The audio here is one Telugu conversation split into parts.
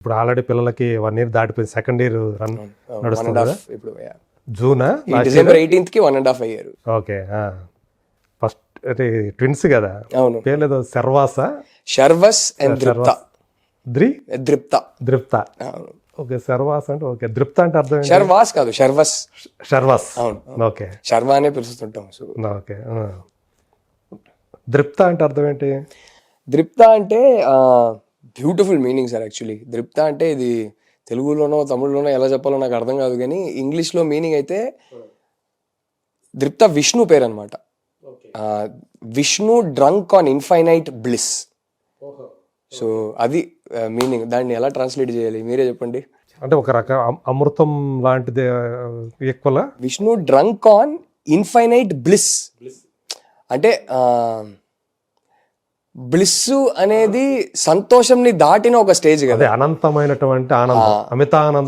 ఇప్పుడు ఆల్రెడీ పిల్లలకి వన్ ఇయర్ దాటిపోయింది. సెకండ్ ఇయర్ రన్ నడుస్తుంది ఇప్పుడు. జూనా? డిసెంబర్ ఎయిటీన్త్కి వన్ అండ్ హాఫ్ అయ్యారు ఓకే ఫస్ట్ అంటే ట్విన్స్ కదా? అవును. పేర్లు ఏదో శర్వాస షర్వస్ అండ్ ద్రిప్త ద్రి? ద్రిప్త ద్రిప్త అవును. ఓకే శర్వాస్ అంటే ఓకే. ద్రిప్త అంటే అర్థం ఏంటి? షర్వాస్ కాదు షర్వస్ శర్వాస్. అవును. ఓకే. శర్వా అనే పిలుస్తుంటాం ఓకే ఆ. ద్రిప్త అంటే అర్థం ఏంటి? ద్రిప్త అంటే beautiful meaning sir actually. Dripta అంటే ఇది తెలుగులోనో తమిళ్ళోనో ఎలా చెప్పాలో నాకు అర్థం కాదు కానీ ఇంగ్లీష్లో మీనింగ్ అయితే ద్రిప్త విష్ణు పేరు అనమాట Vishnu drunk on infinite bliss. So అది మీనింగ్. దాన్ని ఎలా ట్రాన్స్లేట్ చేయాలి? మీరే చెప్పండి. అంటే ఒక రక అమ్- అమృతం లాంటిది equal Vishnu drunk on infinite bliss. అంటే బ్లిస్ అనేది సంతోషంని దాటిన ఒక స్టేజ్ కదా. అనంతమైనటువంటి ఆనందం.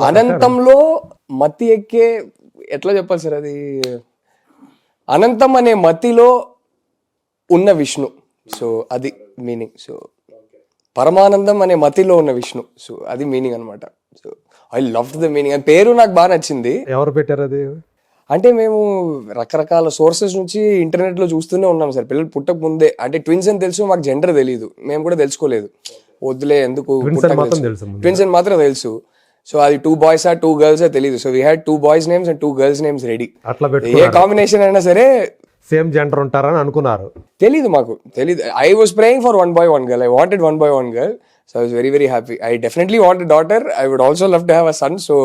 అనంతంలో మతి ఎక్కే ఎట్లా చెప్పాలి సార్ అది? అనంతం అనే మతిలో ఉన్న విష్ణు. సో అది మీనింగ్. సో పరమానందం అనే మతిలో ఉన్న విష్ణు. సో అది మీనింగ్ అన్నమాట. So I love the meaning. అని పేరు నాకు బాగా నచ్చింది. ఎవరు పెట్టారు అది? అంటే మేము రకరకాల సోర్సెస్ నుంచి ఇంటర్నెట్లో చూస్తూనే ఉన్నాం సార్. పిల్లలు పుట్టక ముందే. అంటే ట్విన్స్ అని తెలుసు మాకు జెండర్ తెలియదు మేము కూడా తెలుసుకోలేదు. వద్దులే ఎందుకు. ట్విన్స్ అని మాత్రం తెలుసు. సో అది టూ బాయ్స్ ఆ టూ గర్ల్స్ తెలియదు so we had two boys names and two girls names ready అట్లా ఏ కాంబినేషన్ అయినా సరే సేమ్ జెండర్ ఉంటారని అనుకున్నారు. తెలీదు మాకు. తెలీదు. I was praying for one boy one girl I wanted one boy one girl so I was very very happy I definitely want daughter I would also love to have a son so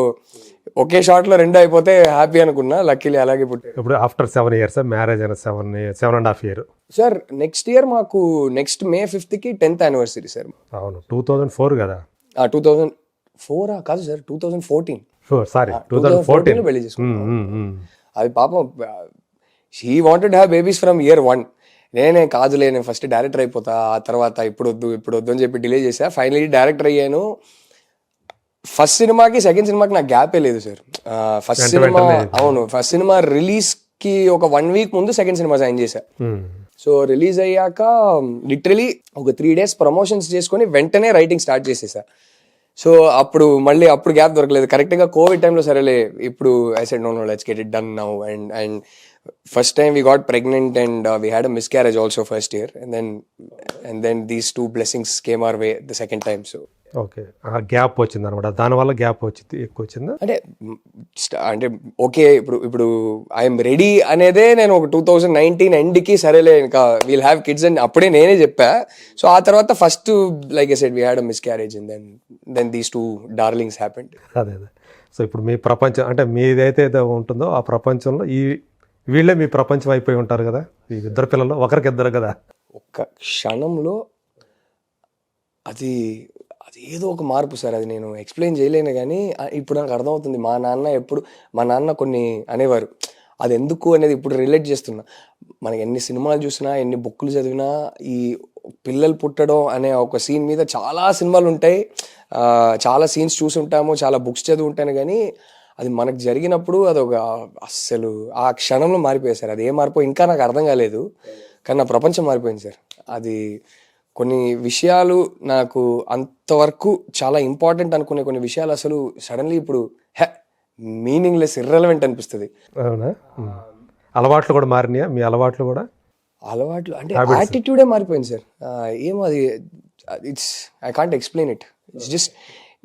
ఒకే షాట్లో రెండు అయిపోతే హ్యాపీ అనుకున్నా లక్కీలీ అలాగే పుట్టాడు ఇప్పుడు ఆఫ్టర్ సెవెన్ ఇయర్స్ మ్యారేజ్ అయిన seven seven and half year. Sir next year మాకు నెక్స్ట్ మే ఫిఫ్త్కి టెన్త్ యానివర్సరీ సార్. అవును టూ థౌజండ్ ఫోర్ కదా? Two thousand four? కాదు sir two thousand fourteen. Four sorry two thousand fourteen. పెళ్ళి చేసుకున్నాం. అది పాపం she wanted have babies from year one నేనే కాదులే నేను ఫస్ట్ డైరెక్టర్ అయిపోతా ఆ తర్వాత ఇప్పుడు వద్దు ఇప్పుడు వద్దు అని చెప్పి డిలే చేసా. ఫైనలీ డైరెక్టర్ అయ్యాను. ఫస్ట్ సినిమాకి సెకండ్ సినిమాకి నాకు గ్యాపే లేదు సార్ ఫస్ట్ సినిమా అవును ఫస్ట్ సినిమా రిలీజ్కి ఒక వన్ వీక్ ముందు సెకండ్ సినిమా సైన్ చేశా. సో రిలీజ్ అయ్యాక లిటరలీ ఒక త్రీ డేస్ ప్రమోషన్స్ చేసుకొని వెంటనే రైటింగ్ స్టార్ట్ చేసేసా సో అప్పుడు మళ్ళీ అప్పుడు గ్యాప్ దొరకలేదు. కరెక్ట్గా కోవిడ్ టైంలో సరేలే ఇప్పుడు I said no no let's get it done now and and first time we got pregnant and we had a miscarriage also first year and then and then these two blessings came our way the second time so okay. Gap వచ్చింది అనమాట దానివల్ల గ్యాప్ వచ్చింది ఎక్కువ వచ్చిందా అంటే అంటే ఓకే ఇప్పుడు ఇప్పుడు ఐఎమ్ రెడీ అనేదే నేను ఒక టూ థౌజండ్ నైన్టీన్ ఎండ్కి సరేలే ఇంకా వీల్ హ్యావ్ కిడ్స్ అని అప్పుడే నేనే చెప్పా. సో ఆ తర్వాత first like I said we had miscarriage and then then these two darlings happened. అదే అదే. సో ఇప్పుడు మీ ప్రపంచం అంటే మీదైతే ఉంటుందో ఆ ప్రపంచంలో ఈ వీళ్ళే మీ ప్రపంచం అయిపోయి ఉంటారు కదా? ఈ ఇద్దరు పిల్లలు ఒకరికి ఇద్దరు కదా? ఒక్క క్షణంలో అది అది ఏదో ఒక మార్పు సార్ అది నేను ఎక్స్ప్లెయిన్ చేయలేను కానీ ఇప్పుడు నాకు అర్థమవుతుంది. మా నాన్న ఎప్పుడు మా నాన్న కొన్ని అనేవారు అది ఎందుకు? అనేది ఇప్పుడు రిలేట్ చేస్తున్నా. మనకి ఎన్ని సినిమాలు చూసినా ఎన్ని బుక్కులు చదివినా ఈ పిల్లలు పుట్టడం అనే ఒక సీన్ మీద చాలా సినిమాలు ఉంటాయి. చాలా సీన్స్ చూసుంటాము చాలా బుక్స్ చదివి ఉంటాను కానీ అది మనకు జరిగినప్పుడు అది ఒక అస్సలు ఆ క్షణంలో మారిపోయాయి సార్. అది ఏ మారిపోయి ఇంకా నాకు అర్థం కాలేదు. కానీ నా ప్రపంచం మారిపోయింది సార్. అది కొన్ని విషయాలు నాకు అంతవరకు చాలా ఇంపార్టెంట్ అనుకునే కొన్ని విషయాలు అసలు సడన్లీ ఇప్పుడు హే మీనింగ్లెస్ ఇర్రెలవెంట్ అనిపిస్తుంది. అవునా. అలవాట్లు కూడా మారినాయా? మీ అలవాట్లు కూడా? అలవాట్లు అంటే యాటిట్యూడే మారిపోయింది సార్. ఏమో అది it's I can't explain it it's just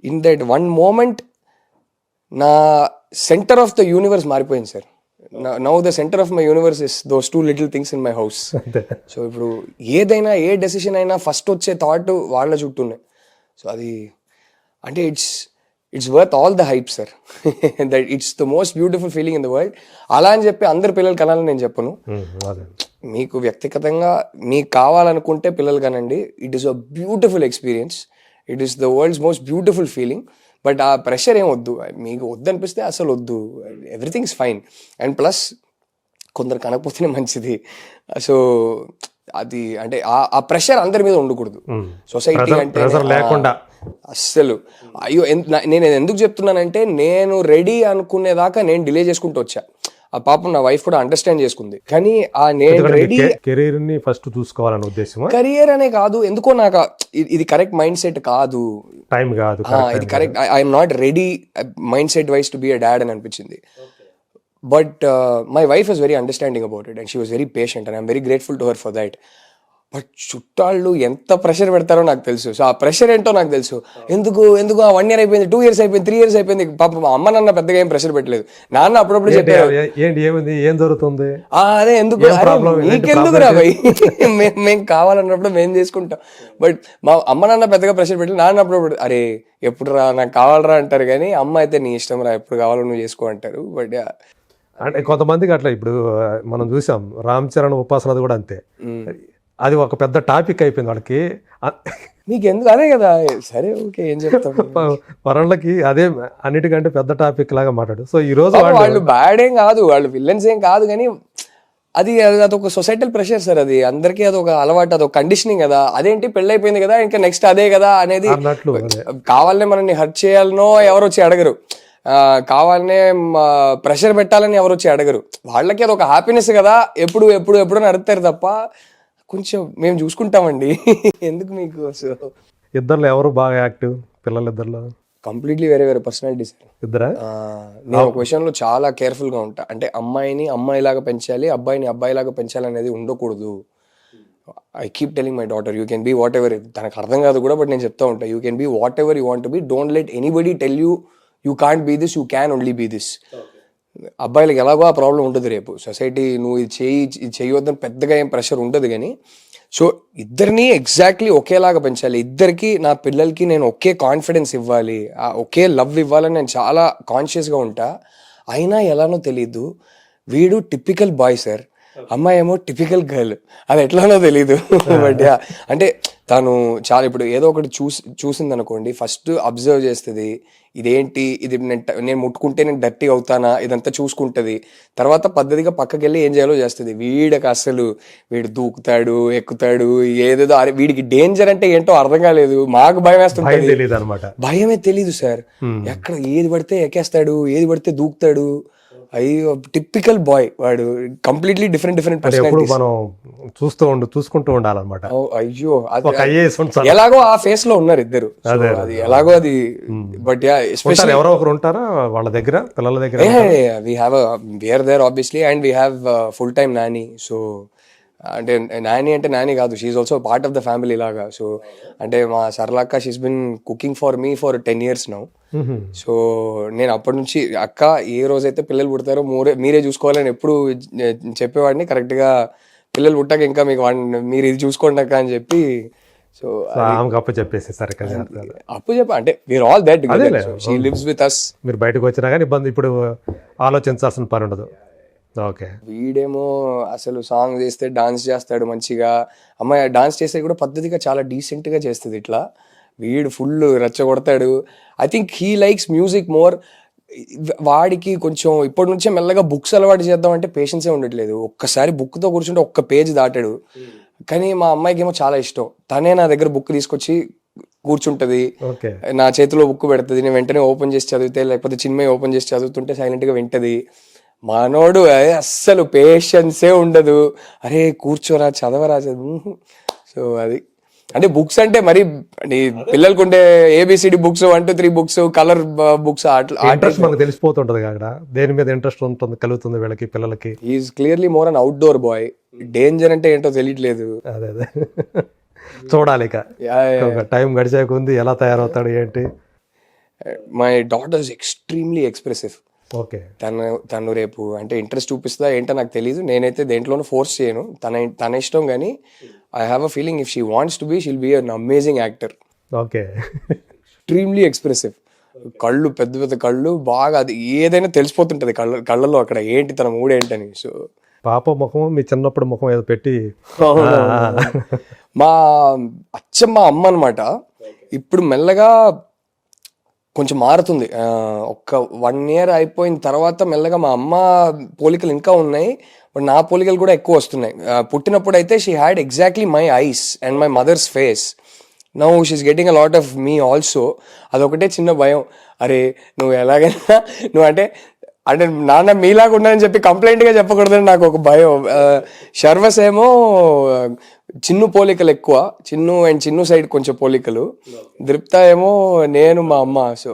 in that one moment నా సెంటర్ ఆఫ్ ద యూనివర్స్ మారిపోయింది sir. Now the centre of my universe is those two little things in my house so ఇప్పుడు ఏదైనా ఏ డెసిషన్ అయినా ఫస్ట్ వచ్చే థాట్ వాళ్ళ చుట్టూనే. సో అది అంటే it's it's worth all the hype sir that it's the most beautiful feeling in the world అలా అని చెప్పి అందరు పిల్లలు కనాలని నేను చెప్పను. మీకు వ్యక్తిగతంగా మీకు కావాలనుకుంటే పిల్లలు కనండి. It is a beautiful experience it is the world's most beautiful feeling but ఆ ప్రెషర్ ఏం వద్దు. మీకు వద్దనిపిస్తే అసలు వద్దు. Everything is fine and plus కొందరు కనకపోతేనే మంచిది. సో అది అంటే ఆ- ప్రెషర్ అందరి మీద ఉండకూడదు. సొసైటీ అంటే లేకుండా. అస్సలు. అయ్యో నేను ఎందుకు చెప్తున్నానంటే నేను రెడీ అనుకునేదాకా నేను డిలే చేసుకుంటూ వచ్చా. ఆ పాపం నా వైఫ్ కూడా అండర్స్టాండ్ చేసుకుంది. కానీ ఆ నేను రెడీ కెరీర్ని ఫస్ట్ చూసుకోవాలనే ఉద్దేశమా? కెరియర్ అనే కాదు ఎందుకో నాకు ఇది- కరెక్ట్ మైండ్ సెట్ కాదు టైం కాదు ఇది correct I'm not ready mindset wise to be a dad అని అనిపించింది. But my wife is very understanding about it and she was very patient and I'm very grateful to her for that but చుట్టాళ్ళు ఎంత ప్రెషర్ పెడతారో నాకు తెలుసు. సో ఆ ప్రెషర్ ఏంటో నాకు తెలుసు. ఎందుకు? ఎందుకు? ఆ వన్ ఇయర్ అయిపోయింది టూ ఇయర్స్ అయిపోయింది త్రీ ఇయర్స్ అయిపోయింది. పాప మా అమ్మ నాన్న పెద్దగా ఏం ప్రెషర్ పెట్టలేదు. నాన్న అప్పుడప్పుడు చెప్పారు ఏంటి ఏమైంది? ఏం జరుగుతుంది? అదే ఎందుకు? నీకెందుకు రా భయ్ మేము మేము కావాలన్నప్పుడు మేము చేసుకుంటాం. బట్ మా అమ్మ నాన్న పెద్దగా ప్రెషర్ పెట్టి నాన్న అప్పుడు అరే ఎప్పుడు రా నాకు కావాలరా? అంటారు కానీ అమ్మ అయితే నీ ఇష్టం రా ఎప్పుడు కావాలో నువ్వు చేసుకో అంటారు. బట్ అంటే కొంతమందికి అట్లా ఇప్పుడు మనం చూసాం. రామ్ చరణ్ ఉపాసనది కూడా అంతే. అది ఒక పెద్ద టాపిక్ అయిపోయింది వాళ్ళకి. నీకు ఎందుకు అదే కదా. సరే ఓకే ఏం చెప్తాం? వరళ్ళకి అదే అన్నిటికంటే పెద్ద టాపిక్ లాగా మాట్లాడు. సో ఈ రోజు వాళ్ళు బ్యాడ్ ఏం కాదు. వాళ్ళు విల్లన్స్ ఏం కాదు కానీ అది అది అదొక సొసైటల్ ప్రెషర్ సార్ అది. అందరికీ అదొక అలవాటు అదొక కండిషనింగ్ కదా. అదేంటి? పెళ్ళైపోయింది కదా ఇంకా నెక్స్ట్ అదే కదా అనేది కావాలనే మనల్ని హర్ట్ చేయాలనో ఎవరు వచ్చి అడగరు. కావాలనే ప్రెషర్ పెట్టాలని ఎవరు వచ్చి అడగరు. వాళ్ళకి అది ఒక హ్యాపీనెస్ కదా. ఎప్పుడు ఎప్పుడు ఎప్పుడు అని అడుగుతారు తప్ప కొంచెం మేము చూసుకుంటామండి. ఎందుకు మీకు ఇద్దరులో ఎవరు బాగా యాక్టివ్? పిల్లలిద్దరిలో? కంప్లీట్లీ వేరే వేరే పర్సనాలిటీస్ ఇద్దరా? నేను ఒక విషయంలో చాలా కేర్ఫుల్గా ఉంటా. అంటే అమ్మాయిని అమ్మాయిలాగా పెంచాలి అబ్బాయిని అబ్బాయిలాగా పెంచాలి అనేది ఉండకూడదు. I keep telling my daughter you can be whatever తనకు అర్థం కాదు కూడా బట్ నేను చెప్తా ఉంటా. You can be whatever you want be don't let anybody tell you you can't be this you can only be this అబ్బాయిలకు ఎలాగో ఆ ప్రాబ్లం ఉంటుంది రేపు. సొసైటీ నువ్వు ఇది చేయి ఇది చేయొద్దని పెద్దగా ఏం ప్రెషర్ ఉండదు కానీ. సో ఇద్దరిని ఎగ్జాక్ట్లీ ఒకేలాగా పెంచాలి. ఇద్దరికి నా పిల్లలకి నేను ఒకే కాన్ఫిడెన్స్ ఇవ్వాలి. ఆ ఒకే లవ్ ఇవ్వాలని నేను చాలా కాన్షియస్గా ఉంటా. అయినా ఎలానో తెలీదు. వీడు టిపికల్ బాయ్ సార్ అమ్మాయి ఏమో టిపికల్ గర్ల్ అది ఎట్లానో తెలీదు. బట్ అంటే తను చాలా ఇప్పుడు ఏదో ఒకటి చూసి చూసింది అనుకోండి ఫస్ట్ అబ్జర్వ్ చేస్తుంది ఇదేంటి? ఇది నేను నేను ముట్టుకుంటే నేను డర్టీ అవుతానా? ఇదంతా చూసుకుంటది. తర్వాత పద్ధతిగా పక్కకి వెళ్ళి ఏం చేయాలో చేస్తుంది. వీడికి అసలు వీడు దూకుతాడు ఎక్కుతాడు ఏదేదో వీడికి డేంజర్ అంటే ఏంటో అర్థం కాలేదు. మాకు భయం అనమాట భయమే తెలీదు సార్. ఎక్కడ ఏది పడితే ఎక్కేస్తాడు ఏది పడితే దూకుతాడు. అయ్యో టిపికల్ బాయ్ వాడు కంప్లీట్లీ డిఫరెంట్ డిఫరెంట్ ఎప్పుడు మనం చూస్తూ ఉండు చూసుకుంటూ ఉండాలన్నమాట. అయ్యో ఎలాగో ఆ ఫేస్లో ఉన్నారు ఇద్దరు. అది ఎలాగో అది బట్ యా ఎస్పెషల్లీ ఎవరో ఒకరు ఉంటారా వాళ్ళ దగ్గర పిల్లల దగ్గర? We were there obviously and we have full time nanny so అంటే నాని అంటే నాని కాదు. She also part of the family లాగా. సో అంటే మా సరళక్క she's been cooking for me for ten years now. So నేను అప్పటి నుంచి అక్క ఏ రోజైతే పిల్లలు పుడతారో మూరే మీరే చూసుకోవాలని ఎప్పుడు చెప్పేవాడిని. కరెక్ట్గా పిల్లలు పుట్టాక ఇంకా మీకు వాడిని మీరు ఇది చూసుకోండి అక్క అని చెప్పి. సో ఆమెకు అప్ప చెప్పేసి సరే కదా అప్పు చెప్ప అంటే we're all that she lives with us మీరు బయటకు వచ్చినా కానీ ఇబ్బంది ఇప్పుడు ఆలోచించాల్సిన పని ఉండదు. ఓకే. వీడేమో అసలు సాంగ్ చేస్తే డాన్స్ చేస్తాడు మంచిగా. అమ్మాయి డాన్స్ చేస్తే కూడా పద్ధతిగా చాలా decent గా చేస్తుంది ఇట్లా. వీడు full రెచ్చగొడతాడు. I think he likes music more వాడికి కొంచెం ఇప్పటి నుంచే మెల్లగా బుక్స్ అలవాటు చేద్దాం అంటే పేషెన్సే ఉండట్లేదు. ఒక్కసారి book తో కూర్చుంటే ఒక్క పేజ్ దాటాడు. కానీ మా అమ్మాయికి ఏమో చాలా ఇష్టం. తనే నా దగ్గర బుక్ తీసుకొచ్చి కూర్చుంటది. నా చేతిలో బుక్ పెడుతుంది. నేను వెంటనే ఓపెన్ చేసి చదివితే లేకపోతే చిన్మయి ఓపెన్ చేసి చదువుతుంటే silent గా వింటది. మనోడు అస్సలు పేషెన్సే ఉండదు. అరే కూర్చోరా చదవరా చదువు. సో అది. అంటే బుక్స్ అంటే మరి పిల్లలకు ఉండే ABCD books one two three books colour books interest మనకు తెలిసిపోతుంటది అక్కడ. దేని మీద ఇంట్రెస్ట్ ఉంటుంది కలుగుతుంది వీళ్ళకి పిల్లలకి. Is clearly more an outdoor boy danger అంటే ఏంటో తెలియట్లేదు. అదే అదే. చూడాలి ఇక. టైం గడిచే కొంది ఎలా తయారవుతాడు ఏంటి? My daughter is extremely expressive okay. తను తను రేపు అంటే ఇంట్రెస్ట్ చూపిస్తుందా ఏంటో నాకు తెలియదు నేనైతే దేంట్లోనూ ఫోర్స్ చేయను. తన తన ఇష్టం కానీ I have a feeling if she wants to be she'll be an amazing actor okay. Extremely expressive కళ్ళు పెద్ద పెద్ద కళ్ళు బాగా అది ఏదైనా తెలిసిపోతుంటది కళ్ళ కళ్ళలో అక్కడ ఏంటి తన మూడు ఏంటని. సో పాప ముఖం మీ చిన్నప్పుడు ముఖం ఏదో పెట్టి మా అచ్చమ్మ అమ్మ అనమాట ఇప్పుడు మెల్లగా కొంచెం మారుతుంది. ఒక్క వన్ ఇయర్ అయిపోయిన తర్వాత మెల్లగా మా అమ్మ పోలికలు ఇంకా ఉన్నాయి. బట్ నా పోలికలు కూడా ఎక్కువ వస్తున్నాయి. పుట్టినప్పుడు అయితే she had exactly my eyes and my mother's face now she's getting a lot of me also అదొకటే చిన్న భయం. అరే నువ్వు ఎలాగైనా నువ్వు అంటే అంటే నాన్న మీలాగా ఉన్నాయని చెప్పి కంప్లైంట్గా చెప్పకూడదని నాకు ఒక భయం. ఆ, శర్వస్ ఏమో చిన్ను పోలికలు ఎక్కువ. చిన్ను అండ్ చిన్ను సైడ్ కొంచెం పోలికలు. దృప్త ఏమో నేను మా అమ్మ సో